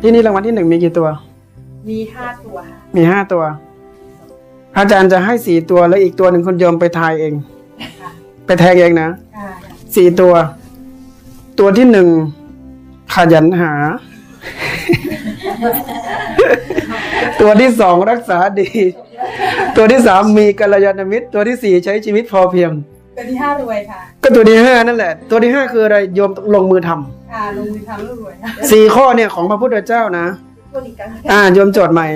ที่นี่รางวัลที่หนึ่งมีกี่ตัว มีห้าตัวค่ะมีห้าตัว อาจารย์จะให้สี่ตัวแล้วอีกตัวหนึ่งคนโยมไปทายเอง ไปแทงเองนะค่ะสี่ตัว ตัวที่หนึ่งขยันหา ตัวที่สองรักษาดี ตัวที่สามมีกัลยาณมิตร ตัวที่สี่ใช้ชีวิตพอเพียง ตัวที่ห้ารวยค่ะ ก็ตัวที่ห้านั่นแหละ ตัวที่ห้าคืออะไรโยมลงมือทำอ่าลงมือทำแล้วรวยค่ะสี่ข้อเนี่ยของพระพุทธเจ้านะตัวอีกกันอ่าโยมโจทย์ใหม่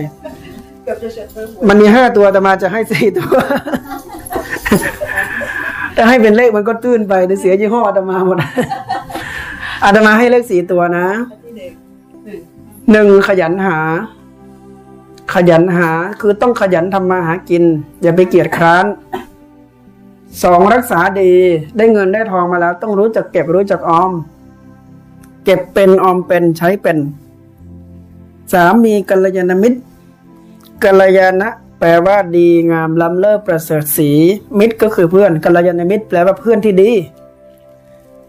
เกือบจะเฉดเพิ่มหวยมันมีห้าตัวแต่มาจะให้สี่ตัวถ้าให้เป็นเลขมันก็ตื้นไปเดี๋ยวเสียยี่ห้ออาตมาหมดอาตมาให้เลขสี่ตัวนะที่หนึ่งหนึ่งหนึ่งขยันหา ขยันหาคือต้องขยันทำมาหากิน อย่าไปเกียจคร้านสองรักษาดีได้เงินได้ทองมาแล้ว ต้องรู้จักเก็บรู้จักออม เก็บเป็นออมเป็นใช้เป็นสามมีกัลยาณมิตรกัลยาณะแปลว่าดีงามล้ำเลิศประเสริฐสี มิตรก็คือเพื่อนกัลยาณมิตร แปลว่าเพื่อนที่ดี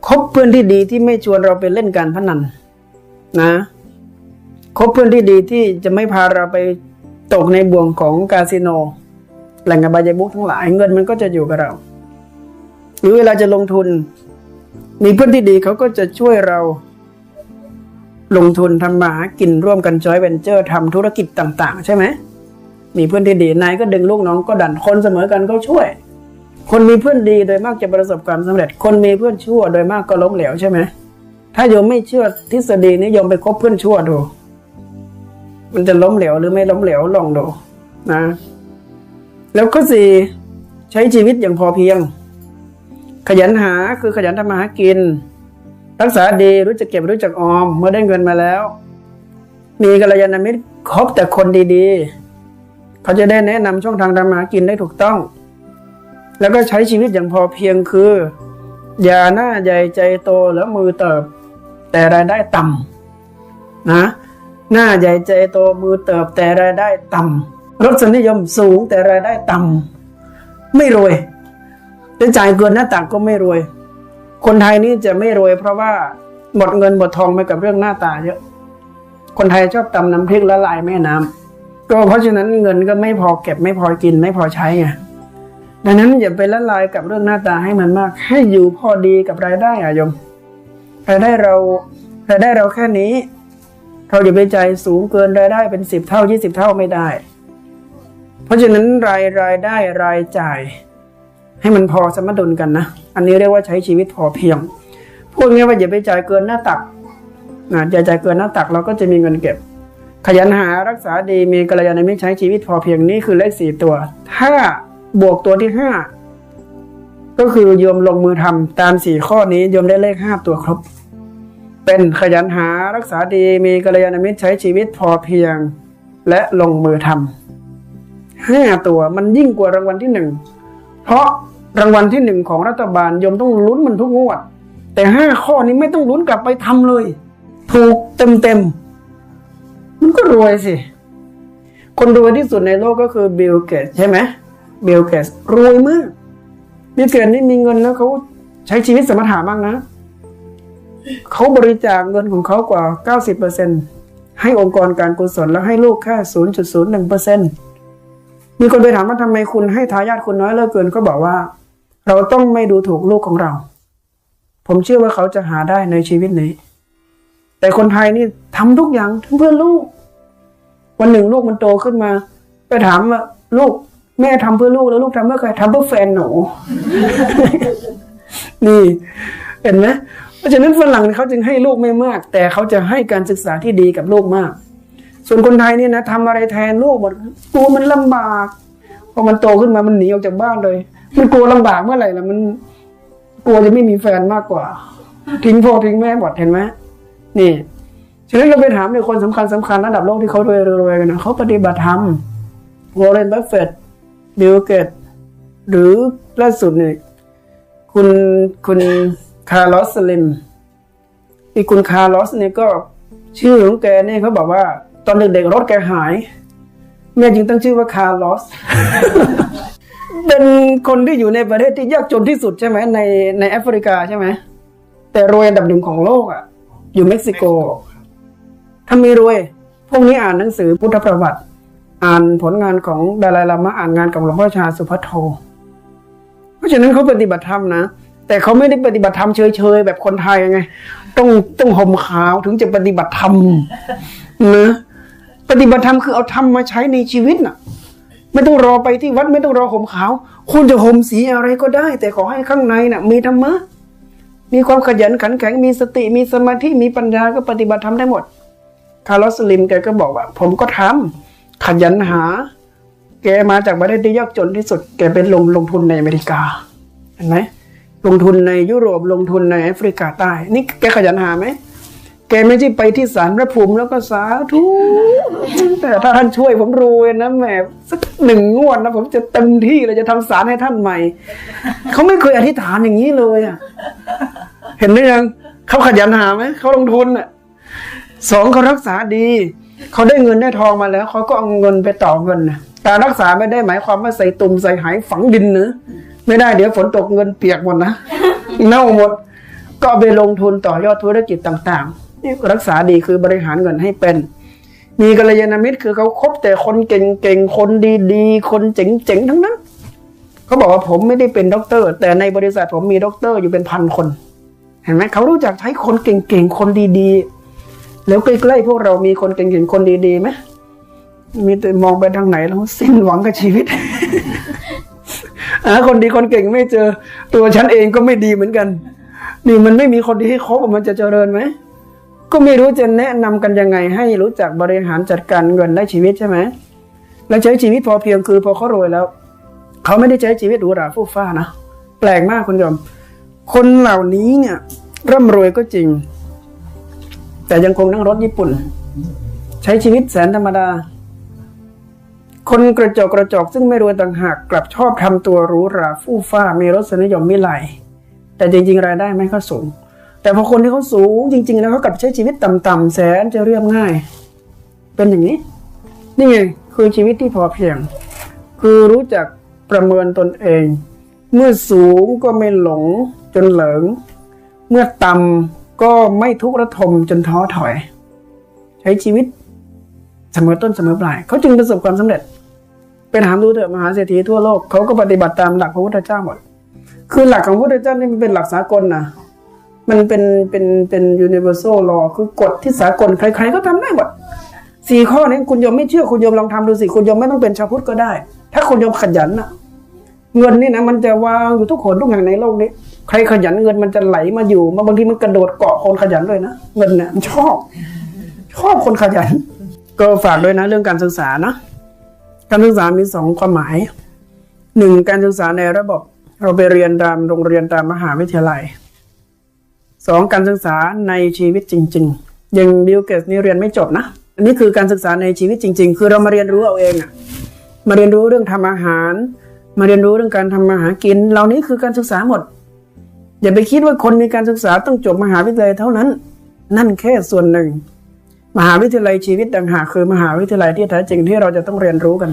คบเพื่อนที่ดีที่ไม่ชวนเราไปเล่นการพนันนะคบเพื่อนที่ดีที่จะไม่พาเราไป ตกในบ่วงของคาสิโน แหล่งอบายมุขทั้งหลายเงินมันก็จะอยู่กับเรา หรือเวลาจะลงทุน มีเพื่อนที่ดีเขาก็จะช่วยเราลงทุนทำมาหากินร่วมกันจอยเวนเจอร์ทำธุรกิจต่าง ๆ ใช่ไหมมีเพื่อนที่ดีนายก็ดึงลูกน้องก็ดันคนเสมอกันก็ช่วย คนมีเพื่อนดีโดยมากจะประสบความสำเร็จ คนมีเพื่อนชั่วโดยมากก็ล้มเหลวใช่ไหมถ้าโยมไม่เชื่อทฤษฎีนี้โยมไปคบเพื่อนชั่วดู มันจะล้มเหลวหรือไม่ล้มเหลวลองดูนะ แล้วก็สี่ใช้ชีวิตอย่างพอเพียง ขยันหาคือขยันทำมาหากิน รักษาดีรู้จักเก็บรู้จักออม เมื่อได้เงินมาแล้ว มีกัลยาณมิตรคบแต่คนดีๆ เขาจะได้แนะนำช่องทางทำมาหากินได้ถูกต้อง แล้วก็ใช้ชีวิตอย่างพอเพียงคือ อย่าหน้าใหญ่ใจโตแล้วมือเติบ แต่รายได้ต่ำนะ หน้าใหญ่ใจโตมือเติบแต่รายได้ต่ำรสนิยมสูงแต่รายได้ต่ำไม่รวยจะจ่ายเกินหน้าตักก็ไม่รวย คนไทยนี่จะไม่รวย เพราะว่าหมดเงินหมดทองไปกับเรื่องหน้าตาเยอะ คนไทยชอบตำน้ำพริกละลายแม่น้ำก็เพราะฉะนั้นเงินก็ไม่พอเก็บไม่พอกินไม่พอใช้ไงดังนั้นอย่าไปละลายกับเรื่องหน้าตาให้มันมาก ให้อยู่พอดีกับรายได้อะโยมรายได้เรารายได้เราแค่นี้ เราอย่าไปใจายสูงเกินรายได้เป็นสิบเท่ายี่สิบเท่าไม่ได้ เพราะฉะนั้นรายรายได้รายจ่าย ให้มันพอสมดุลกันนะ อันนี้เรียกว่าใช้ชีวิตพอเพียง พูดง่ายว่าอย่าไปจ่ายเกินหน้าตักนะอย่าจ่ายเกินหน้าตักเราก็จะมีเงินเก็บ ขยันหารักษาดีมีกัลยาณมิตรใช้ชีวิตพอเพียงนี่คือเลขสี่ตัว ถ้าบวกตัวที่ห้าก็คือโยมลงมือทำตามสี่ข้อนี้โยมได้เลขห้าตัวครบ เป็นขยันหารักษาดีมีกัลยาณมิตรใช้ชีวิตพอเพียง และลงมือทำห้าตัวมันยิ่งกว่ารางวัลที่หนึ่งเพราะรางวัลที่หนึ่งของรัฐบาลยมต้องลุ้นมันทุกงวด แต่ห้าข้อนี้ไม่ต้องลุ้นกลับไปทำเลย ถูกเต็มเต็มมันก็รวยสิ คนรวยที่สุดในโลกก็คือบิลเกตใช่ไหมบิลเกตรวยมากบิลเกตนี่มีเงินแล้วเขาใช้ชีวิตสมถะมากนะ เขาบริจาคเงินของเขากว่า 90%ให้องค์กรการกุศลแล้วให้ลูกแค่ 0.01%มีคนไปถามว่าทำไมคุณให้ทายาทคุณน้อยเหลือเกินก็บอกว่า เราต้องไม่ดูถูกลูกของเรา ผมเชื่อว่าเขาจะหาได้ในชีวิตนี้ แต่คนไทยนี่ทำทุกอย่างเพื่อลูก วันหนึ่งลูกมันโตขึ้นมา ไปถามว่าลูกแม่ทำเพื่อลูกแล้วลูกทำเพื่อใครทำเพื่อแฟนหนู นี่ เห็นไหม เพราะฉะนั้นฝรั่งเขาจึงให้ลูกไม่มาก แต่เขาจะให้การศึกษาที่ดีกับลูกมาก ส่วนคนไทยเนี่ยนะทำอะไรแทนลูกหมดกลัวมันลำบากพอมันโตขึ้นมามันหนีออกจากบ้านเลย มันกลัวลำบากเมื่อไหร่ละมันกลัวจะไม่มีแฟนมากกว่า ทิ้งพ่อทิ้งแม่หมดเห็นไหมนี่ฉะนั้นเราไปถามในคนสำคัญสำคัญระดับโลกที่เขารวยๆกันนะเขาปฏิบัติธรรมวอร์เรนบัฟเฟตบิลเกตหรือล่าสุดนี่คุณคุณ คาร์ลอสสลิมอีกคุณคาร์ลอสเนี่ยก็ชื่อของแกเนี่ยเขาบอกว่า ตอนเด็กๆรถแกหาย แม่จึงตั้งชื่อว่าคาร์ลอสเป็นคนที่อยู่ในประเทศที่ยากจนที่สุดใช่ไหมในในแอฟริกาใช่ไหมแต่รวยอันดับหนึ่งของโลกอะ อยู่เม็กซิโกถ้ามีรวย พวกนี้อ่านหนังสือพุทธประวัติ อ่านผลงานของดาลายลามะอ่านงานของหลวงพ่อชาสุภัทโท เพราะฉะนั้นเขาปฏิบัติธรรมนะ แต่เขาไม่ได้ปฏิบัติธรรมเฉยๆแบบคนไทยไง ต้องต้องห่มขาวถึงจะปฏิบัติธรรมนะปฏิบัติธรรมคือเอาธรรมมาใช้ในชีวิตน่ะ ไม่ต้องรอไปที่วัดไม่ต้องรอห่มขาว คุณจะห่มสีอะไรก็ได้ แต่ขอให้ข้างในน่ะ มีธรรมะมีความขยันขันแข็งมีสติมีสมาธิมีปัญญาก็ปฏิบัติธรรมได้หมด คาร์ลสลิมแกก็บอกว่า ผมก็ทำขยันหา แกมาจากประเทศที่ยากจนที่สุด แกเป็นลงลงทุนในอเมริกาเห็นไหม ลงทุนในยุโรปลงทุนในแอฟริกาใต้ นี่แกขยันหาไหมแกไม่ใช่ไปที่ศาลพระภูมิแล้วก็สาธุแต่ถ้าท่านช่วยผมรวยนะแหมสักหนึ่งงวดนะผมจะเต็มที่เลยจะทำศาลให้ท่านใหม่ เขาไม่เคยอธิษฐานอย่างนี้เลยอะเห็นหรือยังเขาขยันหาไหมเขาลงทุนอะสองเขารักษาดีเขาได้เงินได้ทองมาแล้วเขาก็เอาเงินไปต่อเงินนะการรักษาไม่ได้หมายความว่าใส่ตุ่มใส่หายฝังดินนะ ไม่ได้เดี๋ยวฝนตกเงินเปียกหมดนะเน่าหมด ก็ไปลงทุนต่อยอดธุรกิจต่างๆนี่รักษาดีคือบริหารเงินให้เป็น มีกัลยาณมิตรคือเขาคบแต่คนเก่งๆคนดีๆคนเจ๋งๆทั้งนั้นเขาบอกว่าผมไม่ได้เป็นด็อกเตอร์ แต่ในบริษัทผมมีด็อกเตอร์อยู่เป็นพันคน เห็นไหมเขารู้จักใช้คนเก่งๆคนดีๆ แล้วใกล้ๆพวกเรามีคนเก่งๆคนดีๆไหมมีแต่มองไปทางไหนแล้วสิ้นหวังกับชีวิต หาคนดีคนเก่งไม่เจอ ตัวฉันเองก็ไม่ดีเหมือนกัน นี่มันไม่มีคนดีให้คบมันจะเจริญไหมก็ไม่รู้จะแนะนำกันยังไง ให้รู้จักบริหารจัดการเงินและชีวิตใช่ไหมและใช้ชีวิตพอเพียงคือพอเขารวยแล้ว เขาไม่ได้ใช้ชีวิตหรูหราฟุ่ฟ้านะแปลกมากคุณโยมคนเหล่านี้เนี่ย ร่ำรวยก็จริง แต่ยังคงนั่งรถญี่ปุ่น ใช้ชีวิตแสนธรรมดา คนกระจอกกระจอกซึ่งไม่รวยต่างหากกลับชอบทำตัวหรูหราฟู่ฟ้ามีรสนิยมมิไหลแต่จริง ๆ รายได้ไม่ค่อยสูง แต่พอคนที่เขาสูงจริง ๆ แล้วเขากลับใช้ชีวิตต่ำๆแสนจะเรียบง่าย เป็นอย่างนี้ นี่ไงคือชีวิตที่พอเพียง คือรู้จักประเมินตนเอง เมื่อสูงก็ไม่หลงจนเหลิง เมื่อต่ำก็ไม่ทุกข์ระทมจนท้อถอย ใช้ชีวิตเสมอต้นเสมอปลายเขาจึงประสบความสำเร็จ ไปถามดูเถอะมหาเศรษฐีทั่วโลกเขาก็ปฏิบัติตามหลักพระพุทธเจ้าหมด คือหลักของพระพุทธเจ้านี่มันเป็นหลักสากลนะมันเป็นเป็นเป็น universal law คือกฎที่สากลใคร ๆ ก็ทำได้หมดสี่ข้อนี้คุณโยมไม่เชื่อคุณโยมลองทำดูสิคุณโยมไม่ต้องเป็นชาวพุทธก็ได้ ถ้าคุณโยมขยันนะเงินนี่นะมันจะวางอยู่ทุกคนทุกแห่างในโลกนี้ ใครขยันเงินมันจะไหลมาอยู่มาบางทีมันกระโดดเกาะคนขยันด้วยนะเงินเนี่ยมันชอบ ชอบคนขยัน ก็ฝากด้วยนะเรื่องการศึกษานะ การศึกษามีสองความหมายหนึ่งการศึกษาในระบบเราไปเรียนตามโรงเรียนตามมหาวิทยาลัยสองการศึกษาในชีวิตจริง ๆ อยังบิลเกตนี่เรียนไม่จบนะอันนี้คือการศึกษาในชีวิตจริง ๆ คือเรามาเรียนรู้เอาเองอะมาเรียนรู้เรื่องทำอาหาร มาเรียนรู้เรื่องการทำมาหากิน เหล่านี้คือการศึกษาหมด อย่าไปคิดว่าคนมีการศึกษาต้องจบมหาวิทยาลัยเท่านั้น นั่นแค่ส่วนหนึ่ง มหาวิทยาลัยชีวิตต่างหากคือมหาวิทยาลัยที่แท้จริงที่เราจะต้องเรียนรู้กัน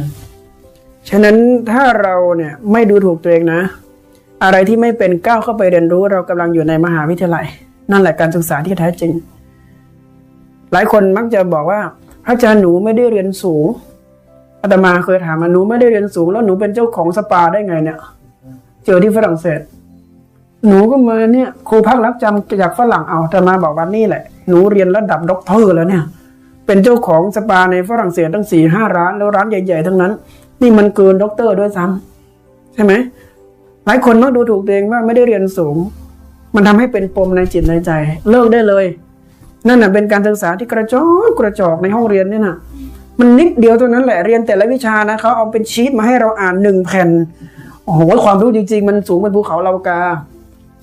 ฉะนั้นถ้าเราเนี่ยไม่ดูถูกตัวเองนะ อะไรที่ไม่เป็นก้าวเข้าไปเรียนรู้เรากำลังอยู่ในมหาวิทยาลัย นั่นแหละการศึกษาที่แท้จริง หลายคนมักจะบอกว่าพระอาจารย์หนูไม่ได้เรียนสูงอาตมาเคยถามว่าหนูไม่ได้เรียนสูง แล้วหนูเป็นเจ้าของสปาได้ไงเนี่ย เจอที่ฝรั่งเศส หนูก็มาเนี่ยครูพักรักจำจากฝรั่งเอาแต่มาบอกว่านี่แหละ หนูเรียนระดับด็อกเตอร์แล้วเนี่ย เป็นเจ้าของสปาในฝรั่งเศสตั้งสี่ห้าร้านแล้วร้านใหญ่ๆทั้งนั้น นี่มันเกินด็อกเตอร์ด้วยซ้ำใช่ไหมหลายคนมักดูถูกตัวเองว่าไม่ได้เรียนสูง มันทำให้เป็นปมในจิตในใจ เลิกได้เลย นั่นน่ะเป็นการศึกษาที่กระจอกกระจอกในห้องเรียนเนี่ยนะมันนิดเดียวเท่านั้นแหละเรียนแต่ละวิชานะเขาเอาเป็นชีตมาให้เราอ่านหนึ่งแผ่นโอ้โหความรู้จริง ๆ มันสูงเป็นภูเขาเลากา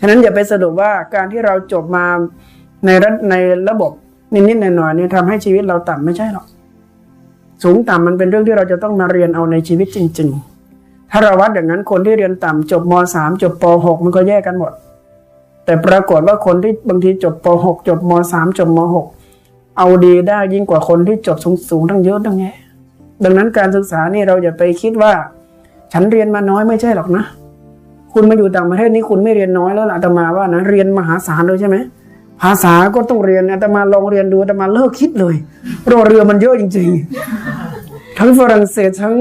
ฉะนั้นอย่าไปสรุปว่าการที่เราจบมาในระในระบบนิดๆหน่อยๆนี่ทำให้ชีวิตเราต่ำไม่ใช่หรอกสูงต่ำมันเป็นเรื่องที่เราจะต้องมาเรียนเอาในชีวิตจริง ๆ ถ้าเราวัดอย่างนั้นคนที่เรียนต่ำจบมสามจบปหกมันก็แยกกันหมด แต่ปรากฏว่าคนที่บางทีจบปหกจบมสามจบมหกเอาดีได้ยิ่งกว่าคนที่จบสูงๆทั้งเยอะทั้งแยะดังนั้นการศึกษานี่เราอย่าไปคิดว่า ฉันเรียนมาน้อยไม่ใช่หรอกนะ คุณมาอยู่ต่างประเทศนี่คุณไม่เรียนน้อยแล้วล่ะอาตมาว่านะเรียนมหาศาลเลยใช่ไหมภาษาก็ต้องเรียนอาตมาลองเรียนดูอาตมาเลิกคิดเลยรอเรือมันเยอะจริง ๆ ทั้งฝรั่งเศสทั้ง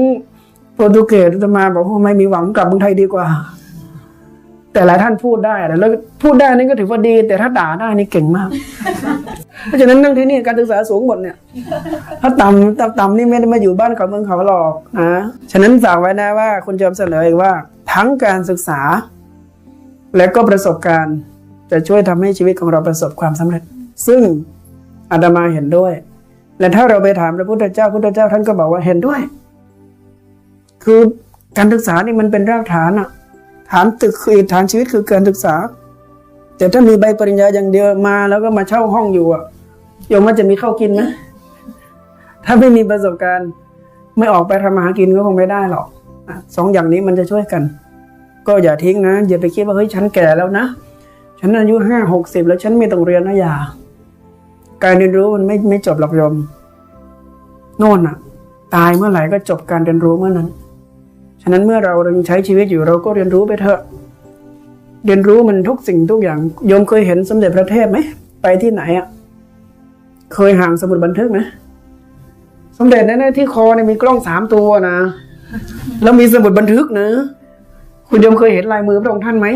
โปรตุเกสอาตมาบอกว่าไม่มีหวังกลับเมืองไทยดีกว่า แต่หลายท่านพูดได้แต่แล้วพูดได้นี่ก็ถือว่าดี แต่ถ้าด่าได้นี่เก่งมาก เพราะฉะนั้นนั่งที่นี่การศึกษาสูงหมดเนี่ย ถ้าต่ำต่ำต่ำนี่ไม่ได้มาอยู่บ้านเขาเมืองเขาหรอกนะ ฉะนั้นฝากไว้นะว่าคุณจอมเสนอเองว่า ทั้งการศึกษา และก็ประสบการณ์จะช่วยทำให้ชีวิตของเราประสบความสำเร็จ ซึ่งอาตมาเห็นด้วย และถ้าเราไปถามพระพุทธเจ้าพุทธเจ้าท่านก็บอกว่าเห็นด้วย คือการศึกษานี่มันเป็นรากฐานอะ ฐานตึกคือฐานชีวิตคือการศึกษา แต่ถ้ามีใบปริญญาอย่างเดียวมาแล้วก็มาเช่าห้องอยู่อะโยมว่าจะมีข้าวกินไหมถ้าไม่มีประสบการณ์ ไม่ออกไปทำมาหากินก็คงไม่ได้หรอกสองอย่างนี้มันจะช่วยกัน ก็อย่าทิ้งนะอย่าไปคิดว่าเฮ้ยฉันแก่แล้วนะฉันอายุห้าหกสิบแล้วฉันไม่ต้องเรียนนะอย่าการเรียนรู้มันไม่ไม่จบหรอกโยมโน่นอะตายเมื่อไหร่ก็จบการเรียนรู้เมื่อนั้น ฉะนั้นเมื่อเรายังใช้ชีวิตอยู่เราก็เรียนรู้ไปเถอะ เรียนรู้มันทุกสิ่งทุกอย่างโยมเคยเห็นสมเด็จพระเทพไหมไปที่ไหนอะเคยห่างสมุดบันทึกไหมสมเด็จนะที่คอเนี่ยมีกล้องสามตัวนะแล้วมีสมุดบันทึกนะ คุณโยมเคยเห็นลายมือพระองค์ท่านไหม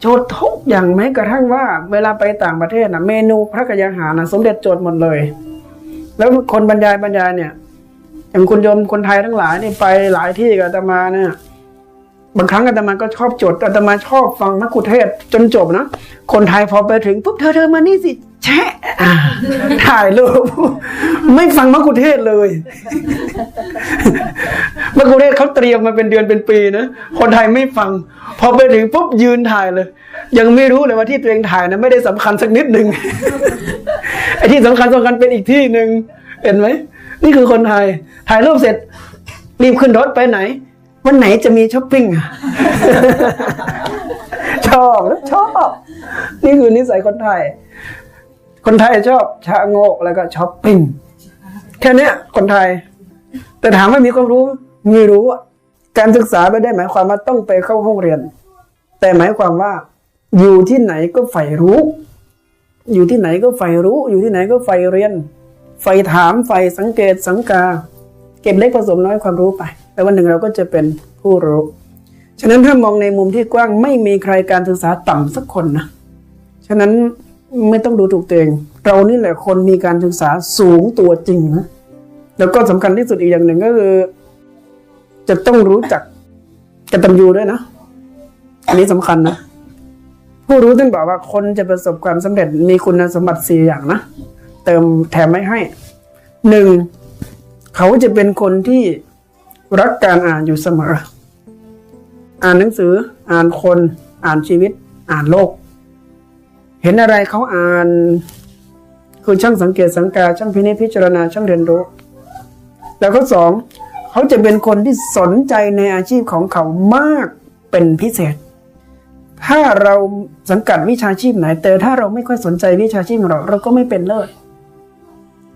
โจทย์ทุกอย่างแม้กระทั่งว่า เวลาไปต่างประเทศนะเมนูพระกยาหารนะสมเด็จโจทย์หมดเลย แล้วคนบรรยายบรรยายเนี่ย อย่างคุณโยมคนไทยทั้งหลายนี่ไปหลายที่กับอาตมาเนี่ยบางครั้งอาตมาก็ชอบจดอาตมาชอบฟังนักกุเทศจนจบนะคนไทยพอไปถึงปุ๊บเธอเธอมานี่สิแชะอ่ถ่ายรูปไม่ฟังมักคุเทศเลยมักคุเทศเขาเตรียมมาเป็นเดือนเป็นปีนะคนไทยไม่ฟัง พอไปถึงปุ๊บยืนถ่ายเลย ยังไม่รู้เลยว่าที่ตัวเองถ่ายนะไม่ได้สำคัญสักนิดหนึ่งไอ้ที่สำคัญสำคัญเป็นอีกที่หนึ่งเห็นไหม นี่คือคนไทย ถ่ายรูปเสร็จ รีบขึ้นรถไปไหน วันไหนจะมีช้อปปิ้งอะชอบชอบ นี่คือนิสัยคนไทย คนไทยชอบชาโงกแล้วก็ช้อปปิ้งแค่นี้คนไทย แต่ถามว่ามีความรู้มีรู้การศึกษาไม่ได้หมายความว่าต้องไปเข้าห้องเรียน แต่หมายความว่า อยู่ที่ไหนก็ใฝ่รู้ อยู่ที่ไหนก็ใฝ่รู้ อยู่ที่ไหนก็ใฝ่เรียน ใฝ่ถามใฝ่สังเกตสังกา เก็บเล็กผสมน้อยความรู้ไป แล้ววันหนึ่งเราก็จะเป็นผู้รู้ ฉะนั้นถ้ามองในมุมที่กว้างไม่มีใครการศึกษาต่ำสักคนนะ ฉะนั้นไม่ต้องดูถูกตัวเองเรานี่แหละคนมีการศึกษาสูงตัวจริงนะ แล้วก็สำคัญที่สุดอีกอย่างหนึ่งก็คือ จะต้องรู้จักกตัญญูด้วยนะ อันนี้สำคัญนะ ผู้รู้ท่านบอกว่าคนจะประสบความสำเร็จมีคุณสมบัติสี่อย่างนะ เติมแถมไม่ให้หนึ่งเขาจะเป็นคนที่รักการอ่านอยู่เสมอ อ่านหนังสือ อ่านคน อ่านชีวิต อ่านโลก เห็นอะไรเขาอ่าน คือช่างสังเกตสังกาช่างพินิจพิจารณาช่างเรียนรู้ แล้วก็สองเขาจะเป็นคนที่สนใจในอาชีพของเขามากเป็นพิเศษ ถ้าเราสังกัดวิชาชีพไหนแต่ถ้าเราไม่ค่อยสนใจวิชาชีพเราเราก็ไม่เป็นเลิศ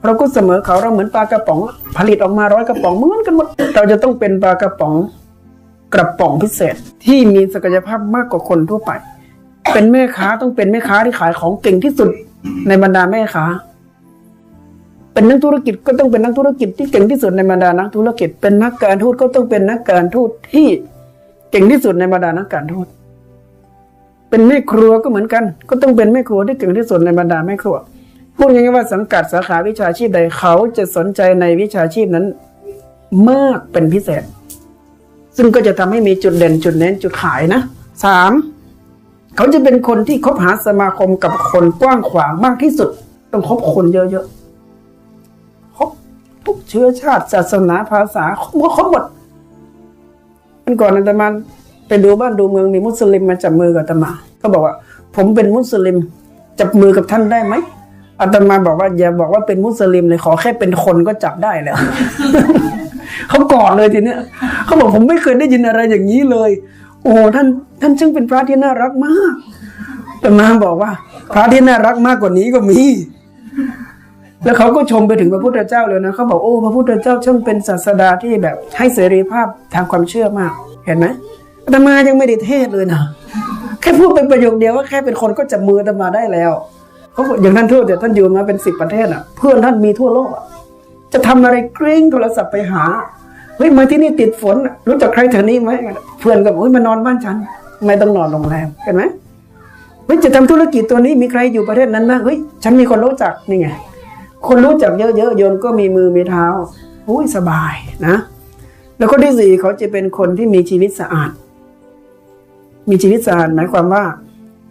เราก็เสมอเขาเราเหมือนปลากระป๋อง ผลิตออกมาร้อยกระป๋องเหมือนกันหมดเราจะต้องเป็นปลากระป๋องกระป๋องพิเศษที่มีศักยภาพมากกว่าคนทั่วไป เป็นแม่ค้าต้องเป็นแม่ค้าที่ขายของเก่งที่สุดในบรรดาแม่ค้า เป็นนักธุรกิจก็ต้องเป็นนักธุรกิจที่เก่งที่สุดในบรรดานักธุรกิจ เป็นนักการทูตก็ต้องเป็นนักการทูตที่เก่งที่สุดในบรรดานักการทูต เป็นแม่ครัวก็เหมือนกัน ก็ต้องเป็นแม่ครัวที่เก่งที่สุดในบรรดาแม่ครัว พูดง่ายๆว่าสังกัดสาขาวิชาชีพใดเขาจะสนใจในวิชาชีพนั้น มากเป็นพิเศษ ซึ่งก็จะทำให้มีจุดเด่นจุดเน้นจุดขายนะสามเขาจะเป็นคนที่คบหาสมาคมกับคนกว้างขวางมากที่สุด ต้องคบคนเยอะๆคบทุกเชื้อชาติศาสนาภาษาคบคบหมดมันก่อนอาตมาไปดูบ้านดูเมืองมีมุสลิมมาจับมือกับอาตมา ก็บอกว่า ผมเป็นมุสลิมจับมือกับท่านได้ไหม อาตมาบอกว่าอย่าบอกว่าเป็นมุสลิมเลยขอแค่เป็นคนก็จับได้แล้วเขากอดเลยทีเนี้ยเขาบอกผมไม่เคยได้ยินอะไรอย่างนี้เลย โอ้ท่านท่านช่างเป็นพระที่น่ารักมากแต่มาบอกว่า พระที่น่ารักมากกว่านี้ก็มี แล้วเขาก็ชมไปถึงพระพุทธเจ้าเลยนะเขาบอกโอ้พระพุทธเจ้าช่างเป็นศาสดาที่แบบ ให้เสรีภาพทางความเชื่อมาก เห็นไหมอาตมายังไม่ได้เทศเลยนะแค่พูดเป็นประโยคเดียวว่าแค่เป็นคนก็จับมืออาตมาได้แล้ว เขาบอกอย่างท่านทูตเดี๋ยท่านอยู่มาเป็นสิบประเทศอะ เพื่อนท่านมีทั่วโลกอะจะทำอะไรกริ้งโทรศัพท์ไปหาเฮ้ยมาที่นี่ติดฝน รู้จักใครแถวนี้ไหมเพื่อนก็บอกเฮ้ยมานอนบ้านฉัน ไม่ต้องนอนโรงแรมเห็นไหมเฮ้ยจะทำธุรกิจตัวนี้มีใครอยู่ประเทศนั้นบ้างเฮ้ยฉันมีคนรู้จักนี่ไงคนรู้จักเยอะๆโยมก็มีมือมีเท้าโอ้ยสบายนะ แล้วก็ที่สี่เขาจะเป็นคนที่มีชีวิตสะอาด มีชีวิตสะอาดหมายความว่า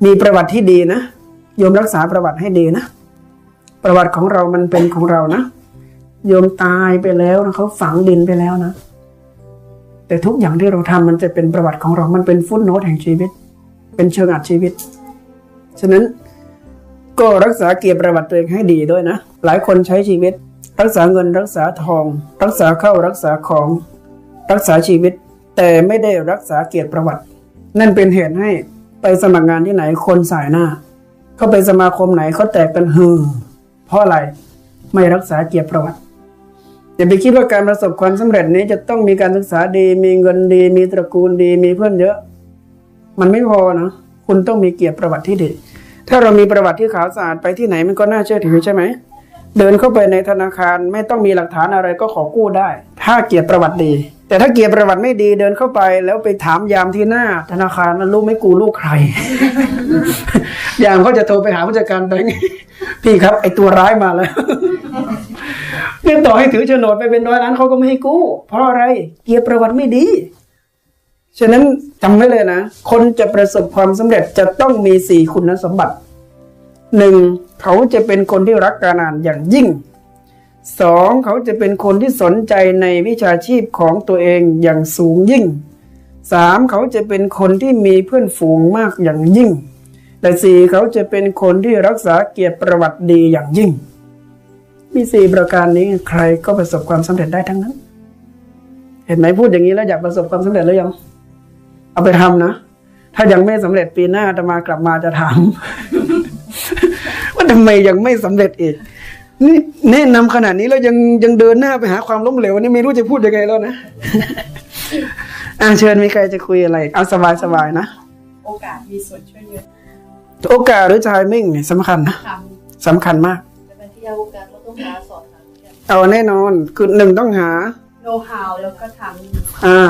มีประวัติที่ดีนะ โยมรักษาประวัติให้ดีนะ ประวัติของเรามันเป็นของเรานะโยมตายไปแล้วนะเขาฝังดินไปแล้วนะ แต่ทุกอย่างที่เราทำมันจะเป็นประวัติของเรา มันเป็นฟุตโนตแห่งชีวิต เป็นเชิงอัดชีวิต ฉะนั้นก็รักษาเกียรติประวัติตัวเองให้ดีด้วยนะ หลายคนใช้ชีวิต รักษาเงินรักษาทอง รักษาเข้ารักษาของ รักษาชีวิต แต่ไม่ได้รักษาเกียรติประวัติ นั่นเป็นเหตุให้ไปสมัครงานที่ไหนคนสายหน้า เข้าไปสมาคมไหนเขาแตกกันฮือเพราะอะไรไม่รักษาเกียรติประวัติอย่าไปคิดว่าการประสบความสำเร็จนี้จะต้องมีการศึกษาดี มีเงินดี มีตระกูลดี มีเพื่อนเยอะ มันไม่พอนะคุณต้องมีเกียรติประวัติที่ดี ถ้าเรามีประวัติที่ขาวสะอาดไปที่ไหนมันก็น่าเชื่อถือใช่ไหมเดินเข้าไปในธนาคารไม่ต้องมีหลักฐานอะไรก็ขอกู้ได้ ถ้าเกียรติประวัติดี แต่ถ้าเกียรติประวัติไม่ดีเดินเข้าไป แล้วไปถามยามที่หน้า ธนาคารมันรู้ไหม่กูลูกใคร ยามเขาจะโทรไปหาผู้จัดการแบงค์พี่ครับ ไอตัวร้ายมาแล้วเนี่ยต่อให้ถือโฉนดไปเป็นร้อยล้านเขาก็ไม่ให้กู้ เพราะอะไร เกียรติประวัติไม่ดี ฉะนั้นจำไว้เลยนะ คนจะประสบความสำเร็จจะต้องมีสี่คุณสมบัติหนึ่งเขาจะเป็นคนที่รักการอ่านอย่างยิ่ง สองเขาจะเป็นคนที่สนใจในวิชาชีพของตัวเองอย่างสูงยิ่งสามเขาจะเป็นคนที่มีเพื่อนฝูงมากอย่างยิ่ง และสี่เขาจะเป็นคนที่รักษาเกียรติประวัติดีอย่างยิ่ง มีสี่ประการนี้ใครก็ประสบความสำเร็จได้ทั้งนั้น เห็นไหมพูดอย่างนี้แล้วอยากประสบความสำเร็จหรือยัง เอาไปทำนะ ถ้ายังไม่สำเร็จปีหน้าจะมากลับมาจะถามว่าทำไมยังไม่สำเร็จอีก นี่แนะนำขนาดนี้แล้วยังยังเดินหน้าไปหาความล้มเหลวนี่ไม่รู้จะพูดยังไงแล้วนะอ่าเชิญมีใครจะคุยอะไร เอาสบายสบายๆนะ โอกาสมีส่วนช่วยเยอะ โอกาสหรือ timing เนี่ยสำคัญนะทสำคัญมากแต่บางทีเอาโอกาสเราต้องหาสอบถามกันเอาแน่นอน คือหนึ่งต้องหาำโน้ตฮาวแล้วก็ทอ่า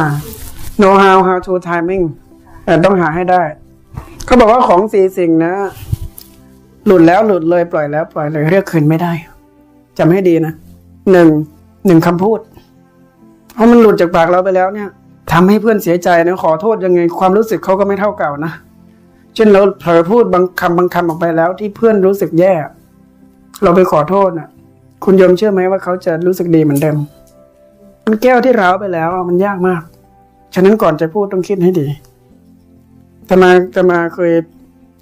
know how how to timing แต่ต้องหาให้ได้เขาบอกว่าของสี่สิ่งนะ หลุดแล้วหลุดเลยปล่อยแล้วปล่อยเลยเรียกคืนไม่ได้ จำให้ดีนะหนึ่งหนึ่งคำพูดเพราะมันหลุดจากปากเราไปแล้วเนี่ยทำให้เพื่อนเสียใจนะขอโทษยังไงความรู้สึกเขาก็ไม่เท่าเก่านะเช่นเราเผลอพูดบางคำบางคำออกไปแล้ว ที่เพื่อนรู้สึกแย่ เราไปขอโทษนะคุณโยมเชื่อไหมว่าเขาจะรู้สึกดีเหมือนเดิมมันแก้วที่ร้าวไปแล้ว มันยากมาก ฉะนั้นก่อนจะพูดต้องคิดให้ดีธมาธมาเคย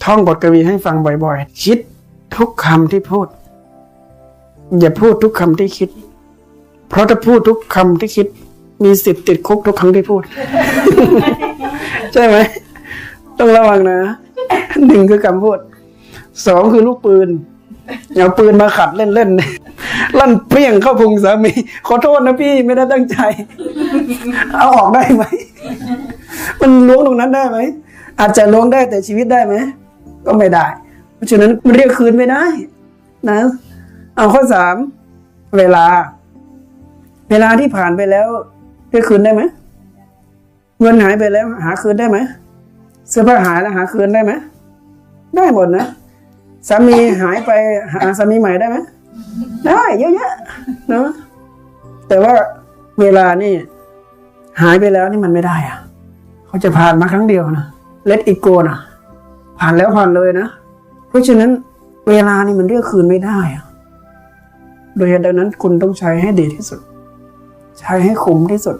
ท่องบทกวีให้ฟังบ่อย ๆ คิดทุกคำที่พูด อย่าพูดทุกคำที่คิด เพราะถ้าพูดทุกคำที่คิด มีสิทธิ์ติดคุกทุกครั้งที่พูด ใช่ไหมต้องระวังนะหนึ่งคือคำพูดสองคือลูกปืนเอาปืนมาขัดเล่นๆลั่นเปรี้ยงเข้าพุงสามีขอโทษนะพี่ไม่ได้ตั้งใจ เอาออกได้ไหมมันล้วงตรงนั้นได้ไหมอาจจะล้วงได้แต่ชีวิตได้ไหมก็ไม่ได้ เพราะฉะนั้นมันเรียกคืนไม่ได้ นะ เอาข้อสามเวลา เวลาที่ผ่านไปแล้วเรียกคืนได้ไหมเงินหายไปแล้ว หาคืนได้ไหมเสื้อผ้าหายแล้วหาคืนได้ไหมได้หมดนะสามีหายไปหาสามีใหม่ได้ไหมได้เยอะแยะเนาะแต่ว่าเวลานี่ หายไปแล้วนี่มันไม่ได้อะเขาจะผ่านมาครั้งเดียวนะเลตอีโกนะผ่านแล้วผ่านเลยนะ เพราะฉะนั้นเวลานี่มันเรียกคืนไม่ได้อะ โดยเหตุดังนั้นคุณต้องใช้ให้ดีที่สุด ใช้ให้คุ้มที่สุด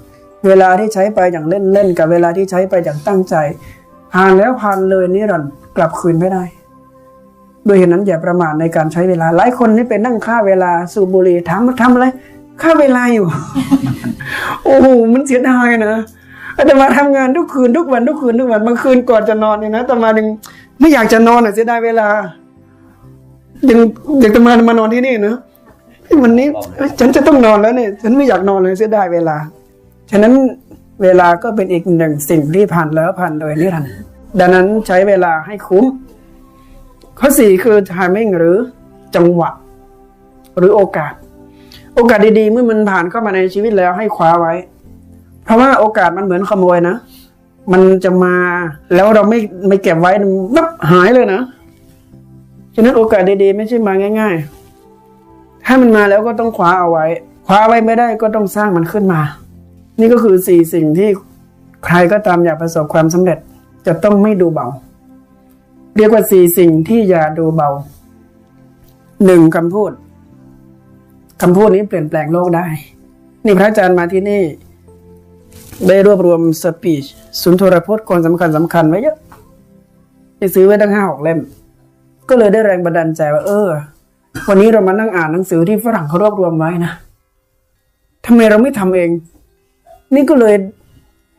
เวลาที่ใช้ไปอย่างเล่นเล่นๆกับเวลาที่ใช้ไปอย่างตั้งใจผ่านแล้วผ่านเลยนี่รันด์กลับคืนไม่ได้ โดยเหตุนั้นอย่าประมาทในการใช้เวลา หลายคนนี่เป็นนั่งค่าเวลาสูบบุหรี่ทำทำอะไรค่าเวลาอยู่ โอ้โหมันเสียดายนะแต่มาทำงานทุกคืนทุกวันทุกคืนทุกวันบางคืนก่อนจะนอนเนี่ยนะแต่มาหนึ่งไม่อยากจะนอนอะเสียดายเวลายังอยากจะมามานอนที่นี่เนอะ วันนี้เอ้ยฉันจะต้องนอนแล้วเนี่ย ฉันไม่อยากนอนเลยเสียดายเวลา ฉะนั้นเวลาก็เป็นอีกหนึ่งสิ่งที่ผ่านแล้วผ่านโดยนิรันดร์ดังนั้นใช้เวลาให้คุ้ม ข้อสี่คือ timing หรือจังหวะ หรือโอกาส โอกาสดีๆ เมื่อมันผ่านเข้ามาในชีวิตแล้วให้คว้าไว้ เพราะว่าโอกาสมันเหมือนขโมยนะ มันจะมาแล้วเราไม่ไม่เก็บไว้มันนับหายเลยนะ ฉะนั้นโอกาสดีๆ ไม่ใช่มาง่าย ๆ ถ้ามันมาแล้วก็ต้องคว้าเอาไว้ คว้าไว้ไม่ได้ก็ต้องสร้างมันขึ้นมา นี่ก็คือสี่สิ่งที่ใครก็ตามอยากประสบความสำเร็จจะต้องไม่ดูเบา เรียกว่าสี่สิ่งที่อย่าดูเบาหนึ่งคำพูดคำพูดนี้เปลี่ยนแปลงโลกได้ นี่พระอาจารย์มาที่นี่ ได้รวบรวมสปีชสุนทรพจน์คนสำคัญสำคัญไว้เยอะไปซื้อไว้ตั้งห้าหกเล่ม ก็เลยได้แรงบันดาลใจว่า เออ วันนี้เรามานั่งอ่านหนังสือที่ฝรั่งเขารวบรวมไว้นะทำไมเราไม่ทำเอง นี่ก็เลย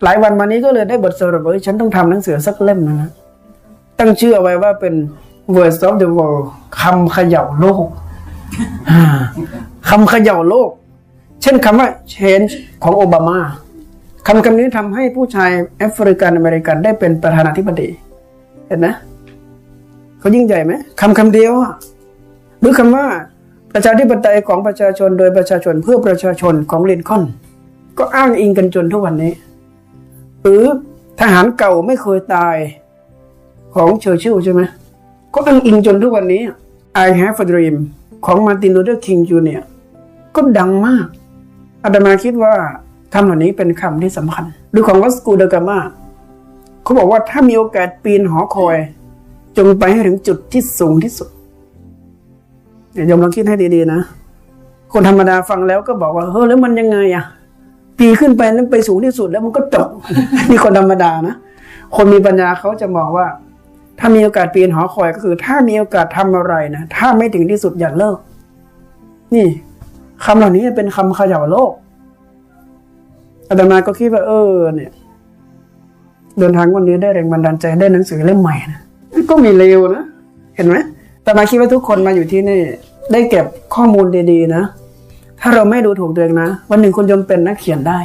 หลายวันมานี้ก็เลยได้บทสรุปว่าฉันต้องทำหนังสือสักเล่มนะนะตั้งชื่อเอาไว้ว่าเป็น words of the world คำเขย่าโลกคำเขย่าโลก เช่นคำว่า change ของโอบามาคำคำนี้ทำให้ผู้ชายแอฟริกันอเมริกันได้เป็นประธานาธิบดี เห็นนะเขายิ่งใหญ่ไหมคำคำเดียวอะ หรือคำว่าประชาธิปไตยของประชาชนโดยประชาชนเพื่อประชาชนของลินคอนก็อ้างอิงกันจนทุกวันนี้ หรือทหารเก่าไม่เคยตายของเชอร์ชิลใช่ไหมก็อ้างอิงจนทุกวันนี้ I have a dream ของมาร์ตินลูเทอร์คิงจูเนียก็ดังมากอาตมาคิดว่าคำเหล่านี้เป็นคำที่สำคัญ หรือของวัสกูเดกามาเขาบอกว่าถ้ามีโอกาสปีนหอคอย จงไปให้ถึงจุดที่สูงที่สุด เดี๋ยมลองคิดให้ดีๆนะ คนธรรมดาฟังแล้วก็บอกว่าเฮ้ยแล้วมันยังไงอะปีขึ้นไปนั้นไปสูงที่สุดแล้วมันก็จบนี่คนธรรมดานะ คนมีปัญญาเขาจะมองว่า ถ้ามีโอกาสปีนหอคอยก็คือ ถ้ามีโอกาสทำอะไรนะถ้าไม่ถึงที่สุดอย่าเลิก นี่คำเหล่านี้เป็นคำเขย่าโลกอาตมาก็คิดว่าเออ เนี่ย เดินทางวันนี้ได้แรงบันดาลใจได้หนังสือเล่มใหม่นะก็มีเร็วนะเห็นไหม แต่มาคิดว่าทุกคนมาอยู่ที่นี่ ได้เก็บข้อมูลดีๆนะ ถ้าเราไม่ดูถูกตัวเองนะ วันหนึ่งคุณยมเป็นนักเขียนได้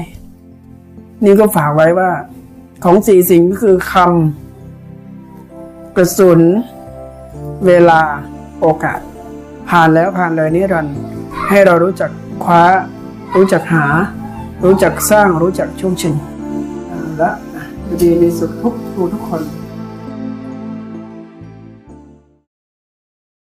นี่ก็ฝากไว้ว่า ของสี่สิ่งก็คือคำกระสุน เวลาโอกาส ผ่านแล้วผ่านเลยนิรันดร์ให้เรารู้จักคว้า รู้จักหา รู้จักสร้างรู้จักช่วงชิงและดีมีสุขทุกทุกคน